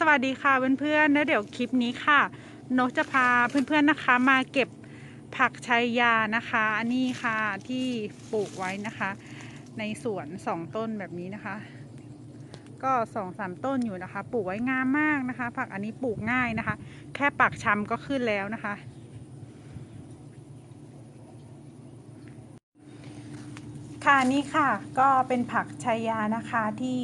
สวัสดีค่ะเพื่อนๆแล้วเดี๋ยวคลิปนี้ค่ะนกจะพาเพื่อนๆนะคะ มาเก็บผักชัยยานะคะอันนี้ค่ะที่ปลูกไว้นะคะ ในสวนสองต้นแบบนี้นะคะ ก็สองสามต้นอยู่นะคะ ปลูกไว้งามมากนะคะ ผักอันนี้ปลูกง่ายนะคะ แค่ปักชำก็ขึ้นแล้วนะคะค่ะนี่ค่ะก็เป็นผักชัยยานะคะที่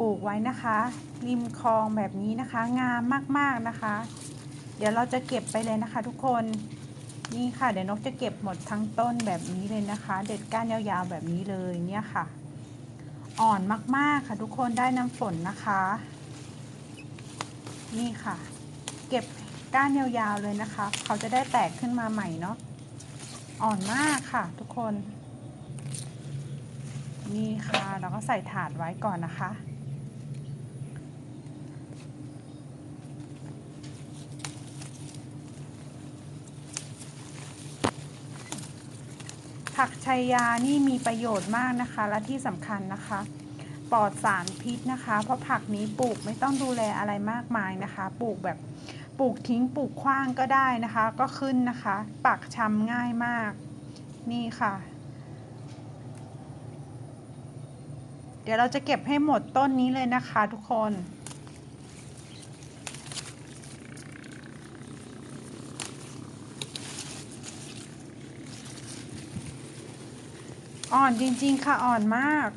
ปลูกไว้นะคะ ริมคลองแบบนี้นะคะ งามมากๆนะคะ เดี๋ยวเราจะเก็บไปเลยนะคะ ทุกคนนี่ค่ะ เดี๋ยวนกจะเก็บหมดทั้งต้นแบบนี้เลยนะคะ เด็ดก้านยาวๆแบบนี้เลยเนี่ยค่ะ อ่อนมากๆค่ะ ทุกคนได้น้ำฝนนะคะ นี่ค่ะ เก็บก้านยาวๆเลยนะคะ เขาจะได้แตกขึ้นมาใหม่เนาะอ่อนมากค่ะ ทุกคน นี่ค่ะ เราก็ใส่ถาดไว้ก่อนนะคะ ผักชัยยานี่มีประโยชน์มากนะคะ และที่สำคัญนะคะ ปลอดสารพิษนะคะ เพราะผักนี้ปลูกไม่ต้องดูแลอะไรมากมายนะคะ ปลูกแบบปลูกทิ้งปลูกขว้างก็ได้นะคะ ก็ขึ้นนะคะ ปักชำง่ายมาก นี่ค่ะ เดี๋ยวเราจะเก็บให้หมดต้นนี้เลยนะคะทุกคน อ่อนจริง ๆ ค่ะ อ่อนมาก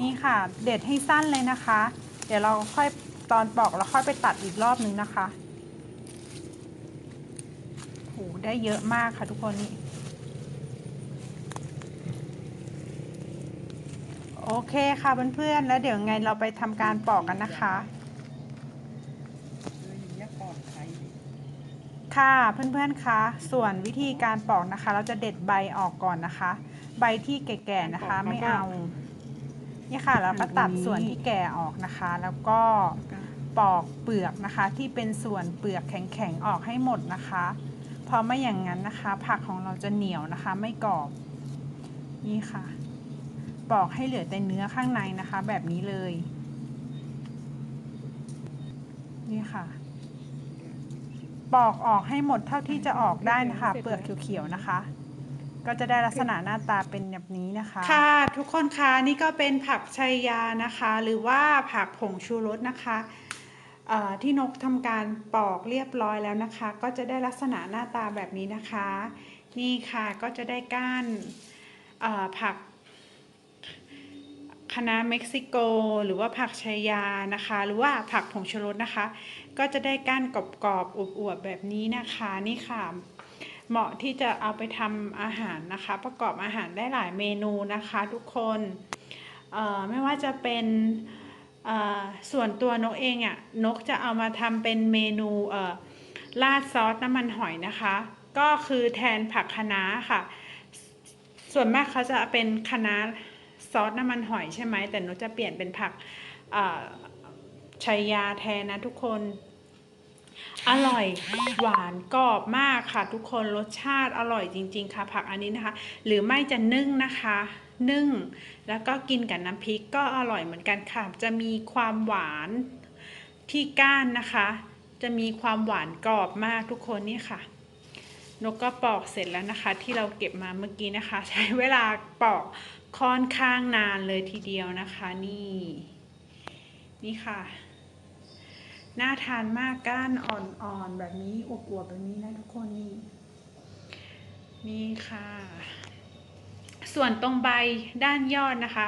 นี่ค่ะ เด็ดให้สั้นเลยนะคะ เดี๋ยวเราค่อยตอนปอกเราค่อยไปตัดอีกรอบนึงนะคะโหได้เยอะมากค่ะทุกคนนี่โอเคค่ะเพื่อนๆแล้วเดี๋ยวไงเราไปทำการปอกกันนะคะ ค่ะเพื่อนๆคะส่วนวิธีการปอกนะคะ เราจะเด็ดใบออกก่อนนะคะ ใบที่แก่ๆนะคะไม่เอานี่ค่ะเราก็ตัดส่วนที่แก่ออกนะคะ แล้วก็ปอกเปลือกนะคะ ที่เป็นส่วนเปลือกแข็งๆออกให้หมดนะคะเพราะไม่อย่างนั้นนะคะ ผักของเราจะเหนียวนะคะ ไม่กรอบนี่ค่ะ ปอกให้เหลือแต่เนื้อข้างในนะคะ แบบนี้เลย นี่ค่ะ ปอกออกให้หมดเท่าที่จะออกได้นะคะ เปลือกเขียวๆนะคะ ก็จะได้ลักษณะหน้าตาเป็นแบบนี้นะคะ ค่ะ ทุกคนคะนี่ก็เป็นผักชัยยานะคะ หรือว่าผักผงชูรสนะคะเอ่อที่นกทำการปอกเรียบร้อยแล้วนะคะ ก็จะได้ลักษณะหน้าตาแบบนี้นะคะ นี่ค่ะก็จะได้ก้านเอ่อผักคณะเม็กซิโก หรือว่าผักชายานะคะ หรือว่าผักผงชูรสนะคะ ก็จะได้ก้านกรอบๆอวบๆแบบนี้นะคะนี่ค่ะ เหมาะที่จะเอาไปทำอาหารนะคะ ประกอบอาหารได้หลายเมนูนะคะทุกคนไม่ว่าจะเป็นส่วนตัวนกเองอะ่ะนกจะเอามาทำเป็นเมนูเอ่อราดซอสน้ำมันหอยนะคะ ก็คือแทนผักคะน้าค่ะ ส่วนมากเขาจะเป็นคะน้าซอสน้ำมันหอยใช่ไหมแต่นูจะเปลี่ยนเป็นผัก ชัยยาแทนนะทุกคน อร่อยหวานกรอบมากค่ะ ทุกคนรสชาติอร่อยจริง ๆ ค่ะ ผักอันนี้นะคะ หรือไม่จะนึ่งนะคะ นึ่ง แล้วก็กินกับน้ำพริกก็อร่อยเหมือนกันค่ะ จะมีความหวานที่ก้านนะคะ จะมีความหวานกรอบมากทุกคนนี่ค่ะนกก็ปอกเสร็จแล้วนะคะ ที่เราเก็บมาเมื่อกี้นะคะ ใช้เวลาปอกค่อนข้างนานเลยทีเดียวนะคะนี่ นี่ค่ะ น่าทานมากก้านอ่อนๆแบบนี้อวบๆแบบนี้นะทุกคนนี่ นี่ค่ะ ส่วนตรงใบด้านยอดนะคะ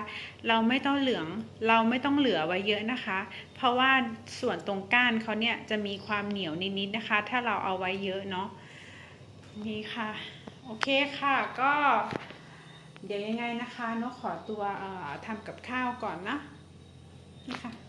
เราไม่ต้องเหลืองเราไม่ต้องเหลือไว้เยอะนะคะ เพราะว่าส่วนตรงก้านเขาเนี่ยจะมีความเหนียวนิดๆนะคะ ถ้าเราเอาไว้เยอะเนาะนี่ค่ะ โอเคค่ะก็เดี๋ยวยังไงนะคะนกขอตัวทำกับข้าวก่อนนะนี่ค่ะ